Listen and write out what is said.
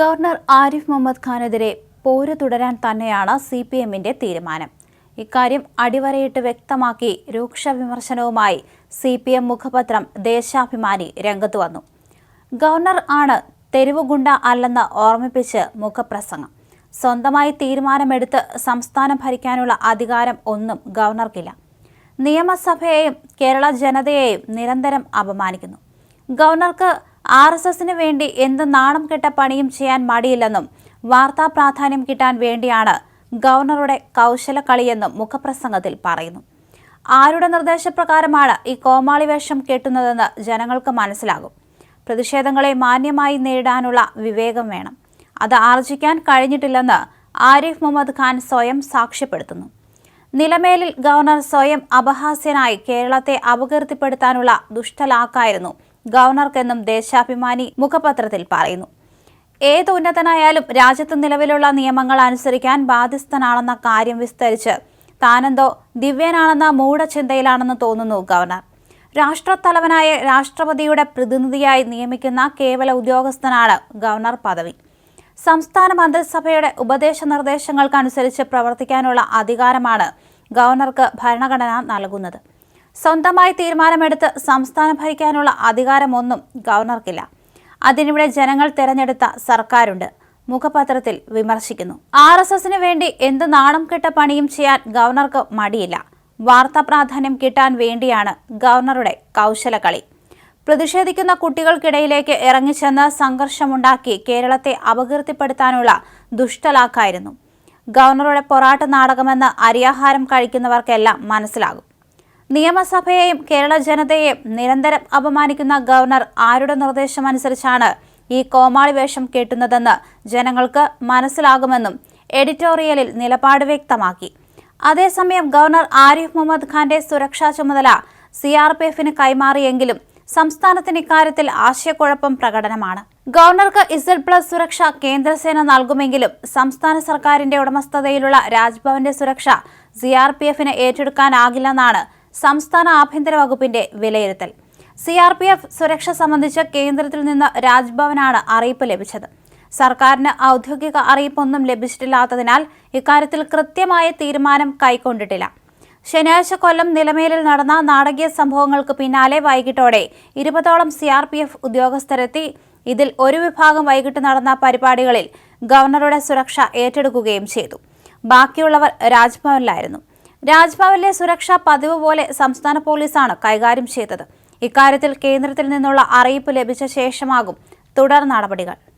Governor Arif Muhammad ഖാനെതിരെ പോര് തുടരാൻ തന്നെയാണ് സി പി എമ്മിന്റെ തീരുമാനം. ഇക്കാര്യം അടിവരയിട്ട് വ്യക്തമാക്കി രൂക്ഷ വിമർശനവുമായി സി പി എം മുഖപത്രം ദേശാഭിമാനി രംഗത്ത് വന്നു. ഗവർണർ ആണ് തെരുവുഗുണ്ട അല്ലെന്ന് ഓർമ്മിപ്പിച്ച് മുഖപ്രസംഗം. സ്വന്തമായി തീരുമാനമെടുത്ത് സംസ്ഥാനം ഭരിക്കാനുള്ള അധികാരം ഒന്നും ഗവർണർക്കില്ല. നിയമസഭയെയും കേരള ജനതയെയും നിരന്തരം അപമാനിക്കുന്നു. ഗവർണർക്ക് ആർ എസ് എസിന് വേണ്ടി എന്ത് നാണം കെട്ട പണിയും ചെയ്യാൻ മടിയില്ലെന്നും വാർത്താ പ്രാധാന്യം കിട്ടാൻ വേണ്ടിയാണ് ഗവർണറുടെ കൗശലക്കളിയെന്നും മുഖപ്രസംഗത്തിൽ പറയുന്നു. ആരുടെ നിർദ്ദേശപ്രകാരമാണ് ഈ കോമാളി വേഷം കെട്ടുന്നതെന്ന് ജനങ്ങൾക്ക് മനസ്സിലാകും. പ്രതിഷേധങ്ങളെ മാന്യമായി നേരിടാനുള്ള വിവേകം വേണം. അത് ആർജിക്കാൻ കഴിഞ്ഞിട്ടില്ലെന്ന് ആരിഫ് മുഹമ്മദ് ഖാൻ സ്വയം സാക്ഷ്യപ്പെടുത്തുന്നു. നിലമേലിൽ ഗവർണർ സ്വയം അപഹാസ്യനായി കേരളത്തെ അപകീർത്തിപ്പെടുത്താനുള്ള ദുഷ്ടലാക്കായിരുന്നു ഗവർണർക്കെന്നും ദേശാഭിമാനി മുഖപത്രത്തിൽ പറയുന്നു. ഏത് ഉന്നതനായാലും രാജ്യത്ത് നിലവിലുള്ള നിയമങ്ങൾ അനുസരിക്കാൻ ബാധ്യസ്ഥനാണെന്ന കാര്യം വിസ്തരിച്ച് താനെന്തോ ദിവ്യനാണെന്ന മൂഢചിന്തയിലാണെന്ന് തോന്നുന്നു ഗവർണർ. രാഷ്ട്രത്തലവനായ രാഷ്ട്രപതിയുടെ പ്രതിനിധിയായി നിയമിക്കുന്ന കേവല ഉദ്യോഗസ്ഥനാണ് ഗവർണർ പദവി. സംസ്ഥാന മന്ത്രിസഭയുടെ ഉപദേശ നിർദ്ദേശങ്ങൾക്കനുസരിച്ച് പ്രവർത്തിക്കാനുള്ള അധികാരമാണ് ഗവർണർക്ക് ഭരണഘടന നൽകുന്നത്. സ്വന്തമായി തീരുമാനമെടുത്ത് സംസ്ഥാനം ഭരിക്കാനുള്ള അധികാരമൊന്നും ഗവർണർക്കില്ല. അതിനിവിടെ ജനങ്ങൾ തിരഞ്ഞെടുത്ത സർക്കാരുണ്ട്. മുഖപത്രത്തിൽ വിമർശിക്കുന്നു. ആർ എസ് എസിന് വേണ്ടി എന്ത് നാണം കെട്ട പണിയും ചെയ്യാൻ ഗവർണർക്ക് മടിയില്ല. വാർത്താ പ്രാധാന്യം കിട്ടാൻ വേണ്ടിയാണ് ഗവർണറുടെ കൗശലകളി പ്രതിഷേധിക്കുന്ന കുട്ടികൾക്കിടയിലേക്ക് ഇറങ്ങിച്ചെന്ന് സംഘർഷമുണ്ടാക്കി കേരളത്തെ അപകീർത്തിപ്പെടുത്താനുള്ള ദുഷ്ടലാക്കായിരുന്നു. ഗവർണറുടെ പൊറാട്ട് നാടകമെന്ന് അരിയാഹാരം കഴിക്കുന്നവർക്കെല്ലാം മനസ്സിലാകും. നിയമസഭയെയും കേരള ജനതയെയും നിരന്തരം അപമാനിക്കുന്ന ഗവർണർ ആരുടെ നിർദ്ദേശമനുസരിച്ചാണ് ഈ കോമാളി വേഷം കെട്ടുന്നതെന്ന് ജനങ്ങൾക്ക് മനസ്സിലാകുമെന്നും എഡിറ്റോറിയലിൽ നിലപാട് വ്യക്തമാക്കി. അതേസമയം ഗവർണർ ആരിഫ് മുഹമ്മദ് ഖാന്റെ സുരക്ഷാ ചുമതല സി ആർ പി എഫിന് കൈമാറിയെങ്കിലും സംസ്ഥാനത്തിന് ഇക്കാര്യത്തിൽ ആശയക്കുഴപ്പം പ്രകടനമാണ്. ഗവർണർക്ക് ഇസഡ് പ്ലസ് സുരക്ഷ കേന്ദ്രസേന നൽകുമെങ്കിലും സംസ്ഥാന സർക്കാരിന്റെ ഉടമസ്ഥതയിലുള്ള രാജ്ഭവന്റെ സുരക്ഷ സി ആർ പി എഫിന് ഏറ്റെടുക്കാനാകില്ലെന്നാണ് സംസ്ഥാന ആഭ്യന്തര വകുപ്പിന്റെ വിലയിരുത്തൽ. സി ആർ പി എഫ് സുരക്ഷ സംബന്ധിച്ച് കേന്ദ്രത്തിൽ നിന്ന് രാജ്ഭവനാണ് അറിയിപ്പ് ലഭിച്ചത്. സർക്കാരിന് ഔദ്യോഗിക അറിയിപ്പൊന്നും ലഭിച്ചിട്ടില്ലാത്തതിനാൽ ഇക്കാര്യത്തിൽ കൃത്യമായ തീരുമാനം കൈക്കൊണ്ടിട്ടില്ല. ശനിയാഴ്ച കൊല്ലം നിലമേലിൽ നടന്ന നാടകീയ സംഭവങ്ങൾക്ക് പിന്നാലെ വൈകിട്ടോടെ ഇരുപതോളം സി ആർ പി എഫ് ഉദ്യോഗസ്ഥരെത്തി. ഇതിൽ ഒരു വിഭാഗം വൈകിട്ട് നടന്ന പരിപാടികളിൽ ഗവർണറുടെ സുരക്ഷ ഏറ്റെടുക്കുകയും ചെയ്തു. ബാക്കിയുള്ളവർ രാജ്ഭവനിലായിരുന്നു. രാജ്ഭവനിലെ സുരക്ഷ പതിവ് പോലെ സംസ്ഥാന പോലീസാണ് കൈകാര്യം ചെയ്തത്. ഇക്കാര്യത്തിൽ കേന്ദ്രത്തിൽ നിന്നുള്ള അറിയിപ്പ് ലഭിച്ച ശേഷമാകും തുടർ നടപടികൾ.